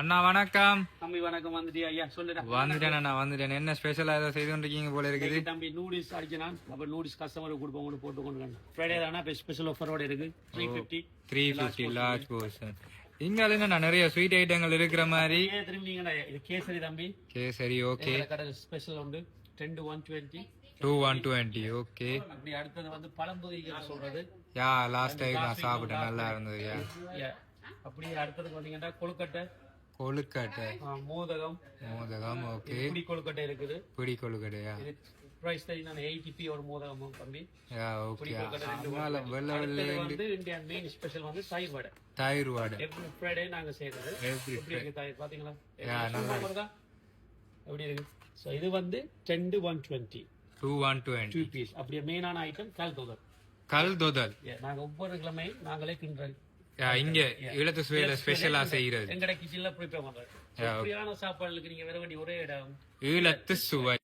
அண்ணா வணக்கம். தம்பி வணக்கம். வந்துட்டியா? ஐயா சொல்லுடா. வந்துட்டேன் அண்ணா வந்துட்டேன். என்ன ஸ்பெஷலா ஏதோ செய்து கொண்டிருக்கீங்க போல இருக்குது? தம்பி? நூடில்ஸ் அடிச்சனா அப்ப நூடில்ஸ் கஸ்டமருக்கு கொடுப்போம். கொண்டு போட்டு கொண்டு ஃப்ரைடே தானே? இப்போ ஸ்பெஷல் ஆஃபரோட இருக்கு. Three fifty three fifty large portion இங்கால என்ன நிறைய ஸ்வீட் ஐட்டங்கள் இருக்கிற மாதிரி. திரும்பிங்கடா இது கேசரி தம்பி. ஓகே சரி ஓகே ஸ்பெஷல் உண்டு. Ten one twenty two one twenty okay அப்படி அடுத்தது வந்து பழம்பொதிகள் சொல்றது. யா லாஸ்ட் டைம் நான் சாப்பிட்டேன். நல்லா இருந்தது யா. Yeah. அப்படி அடுத்தது பாத்தீங்கன்னா கொழுக்கட்டை. கொழுக்கட்டை. மோதகம். மோதகம் ஓகே. இப்படி கொழுக்கட்டை இருக்குது. பிடி கொழுக்கட்டையா? ப்ரைஸ் தெரியும் எயிட்டி பி ஒரு மோதகமும் தம்பி. Yeah okay. அதனால வெள்ள வெள்ள வந்து இந்தியன் மெயின் ஸ்பெஷல் வந்து தயிர் வடை. தயிர் வாடை. எவ்ரி ஃப்ரைடே நாங்க செய்யறது. எப்படி இருக்கு தயிர்? பாத்தீங்களா? நல்லா? எப்படி இருக்கு? ஸோ இது வந்து ten one twenty two one twenty two piece அப்படியே மெயினான ஐட்டம் கால் தோதர் கல் தொதல். நாங்க ஒவ்வொரு கிழமை நாங்களே கிண்டுறோம். இங்க ஈழத்து சுவையில ஸ்பெஷலா செய்யறது. எங்கட கிச்சன்ல ப்ரிப்பேர் சாப்பாடுக்கு நீங்க வர வேண்டிய ஒரே இடம். ஈழத்து சுவை.